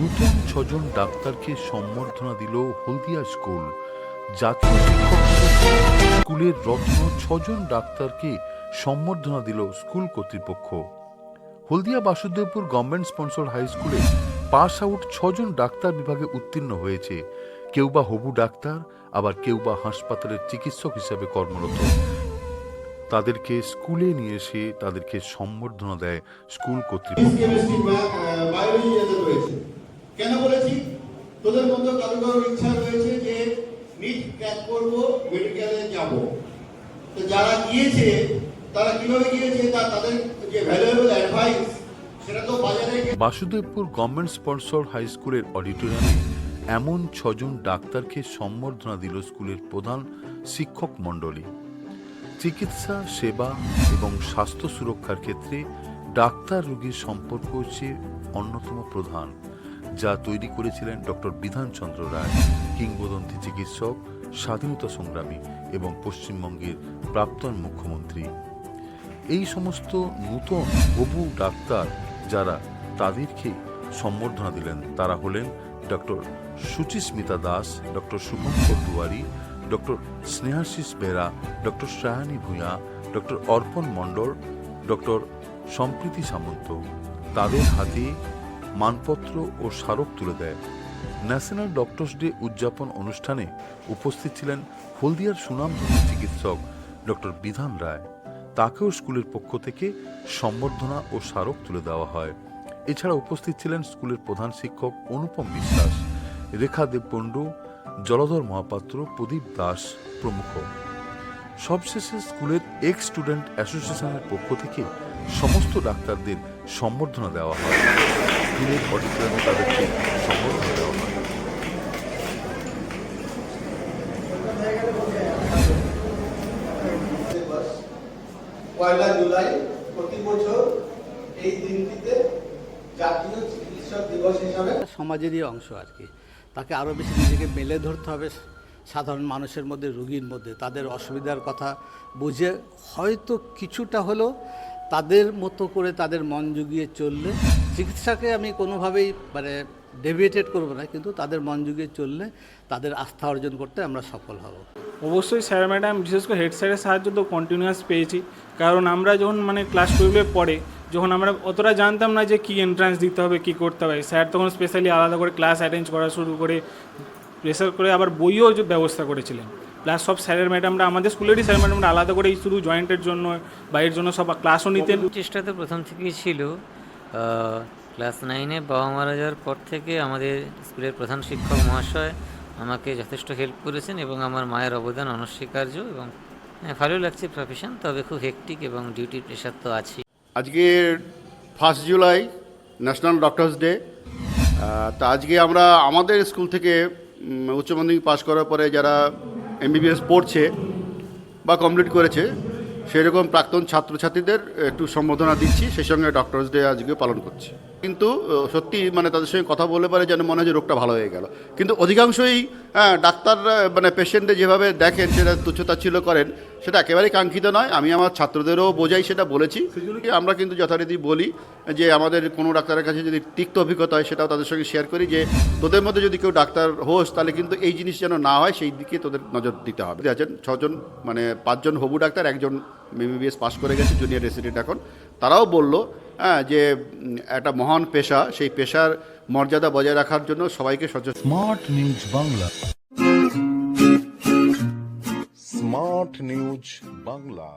নতুন ছজন ডাক্তারকে সম্বর্ধনা দিল হলদিয়া স্কুল। জাতীয় শিক্ষক স্কুলের রত্ন ছজন ডাক্তারকে সম্বর্ধনা দিল স্কুল কর্তৃপক্ষ। Haldia Basudebpur government sponsor high স্কুলে পাস আউট ছজন ডাক্তার বিভাগে উত্তীর্ণ হয়েছে। কেউ বা হবু ডাক্তার, আবার কেউ বা হাসপাতালের চিকিৎসক হিসেবে কর্মরত। তাদেরকে স্কুলে নিয়ে এসে তাদেরকে সম্বর্ধনা দেয় স্কুল কর্তৃপক্ষ। কেন বলেছি? তোদের মধ্যে কারও কারও ইচ্ছা রয়েছে যে নিট ক্র্যাক করব মেডিকেলে যাব। তো যারা গিয়েছে, তারা কীভাবে গিয়েছে, তা তাদের যে valuable advice Basudebpur government sponsor high স্কুলের অডিটোরিয়ামে এমন ছজন ডাক্তারকে সম্বর্ধনা দিল স্কুলের প্রধান শিক্ষক মণ্ডলী। চিকিৎসা, সেবা এবং স্বাস্থ্য সুরক্ষার ক্ষেত্রে ডাক্তার রোগীর সম্পর্ক হচ্ছে অন্যতম প্রধান। যা তৈরি করেছিলেন ডক্টর বিধানচন্দ্র রায়, কিংবদন্তি চিকিৎসক, স্বাধীনতা সংগ্রামী এবং পশ্চিমবঙ্গের প্রাক্তন মুখ্যমন্ত্রী। এই সমস্ত নূতন হবু ডাক্তার যারা তাদেরকে সম্বর্ধনা দিলেন, তারা হলেন doctor Suchismita Das, doctor Subhankar Duari, doctor Snehashis Bera, doctor Shrayani Bhunia doctor Arpan Mondal, doctor সম্প্রীতি সামন্ত। তাদের হাতে মানপত্র ও স্মারক তুলে দেয়। ন্যাশনাল ডক্টরস ডে উদযাপন অনুষ্ঠানে উপস্থিত ছিলেন হলদিয়ার সুনামধন্য চিকিৎসক ডক্টর বিধান রায়। তাকেও স্কুলের পক্ষ থেকে সম্বর্ধনা ও স্মারক তুলে দেওয়া হয়। এছাড়া উপস্থিত ছিলেন স্কুলের প্রধান শিক্ষক অনুপম বিশ্বাস, রেখা দেবপণ্ডু, জলধর মহাপাত্র, প্রদীপ দাস প্রমুখ। সবশেষে স্কুলের এক্স স্টুডেন্ট অ্যাসোসিয়েশনের পক্ষ থেকে সমস্ত ডাক্তারদের সম্বর্ধনা দেওয়া হয়। অডিটোরিয়ামে তাদেরকে দেওয়া হয় পয়লা জুলাই প্রতি বছর এই দিনটিতে জাতীয় চিকিৎসক দিবস হিসাবে সমাজেরই অংশ আর কি। তাকে আরও বেশি নিজেকে মেলে ধরতে হবে। সাধারণ মানুষের মধ্যে রুগীর মধ্যে। তাদের অসুবিধার কথা বুঝে হয়তো কিছুটা হলেও তাদের মতো করে তাদের মন জুগিয়ে চললে চিকিৎসাকে আমি কোনোভাবেই মানে ডেভিয়েটেড করব না কিন্তু তাদের মন যুগে চললে তাদের আস্থা অর্জন করতে আমরা সফল হব। অবশ্যই স্যার ম্যাডাম বিশেষ করে হেড স্যারের সাহায্য তো কন্টিনিউয়াস পেয়েছি। কারণ আমরা যখন মানে ক্লাস টুয়েলভে পড়ে যখন আমরা অতটা জানতাম না যে কী এন্ট্রান্স দিতে হবে কী করতে হবে স্যার তখন স্পেশালি আলাদা করে ক্লাস অ্যারেঞ্জ করা শুরু করে প্রেসার করে আবার বইও যে ব্যবস্থা করেছিলেন। প্লাস সব স্যারের ম্যাডামরা আমাদের স্কুলেরই স্যার ম্যাডামরা আলাদা করে এই শুধু জয়েন্টের জন্য বা এর জন্য সব ক্লাসও নিতেন। চেষ্টা তো প্রথম থেকেই ছিল। ক্লাস নাইনে বাবা মারা যাওয়ার পর থেকে আমাদের স্কুলের প্রধান শিক্ষক মহাশয় আমাকে যথেষ্ট হেল্প করেছেন এবং আমার মায়ের অবদান অনস্বীকার্য এবং হ্যাঁ, ভালো লাগছে প্রফেশন তবে খুব হেকটিক এবং ডিউটি প্রেশার তো আছেই। আজকে first July national doctors day তা আজকে আমরা আমাদের স্কুল থেকে উচ্চ মাধ্যমিক পাশ করার পরে যারা এমবিবিএস পড়ছে বা কমপ্লিট করেছে সেরকম প্রাক্তন ছাত্রছাত্রীদের একটু সম্বোধনা দিচ্ছি। সেই সঙ্গে ডক্টরস ডে আজকে পালন করছি। কিন্তু সত্যি মানে তাদের সঙ্গে কথা বলে পারে যেন মনে হয় যে রোগটা ভালো হয়ে গেল। কিন্তু অধিকাংশই হ্যাঁ ডাক্তাররা মানে পেশেন্টে যেভাবে দেখেন, সেটা তুচ্ছতাচ্ছিল্য করেন, সেটা একেবারেই কাঙ্ক্ষিত নয়। আমি আমার ছাত্রদেরও বোঝাই, সেটা বলেছি। আমরা কিন্তু যথারীতি বলি যে, আমাদের কোনো ডাক্তারের কাছে যদি তিক্ত অভিজ্ঞতা হয়, সেটাও তাদের সঙ্গে শেয়ার করি যে, তোদের মধ্যে যদি কেউ ডাক্তার হোস, তাহলে কিন্তু এই জিনিস যেন না হয়, সেই দিকে তোদের নজর দিতে হবে। আছেন ছজন মানে পাঁচজন হবু ডাক্তার, একজন এমবিবিএস পাস করে গেছে জুনিয়র রেসিডেন্ট এখন। তারাও বলল হ্যাঁ যে একটা মহান পেশা সেই পেশার মর্যাদা বজায় রাখার জন্য সবাইকে সচেতন smart news Bangla. Smart news Bangla.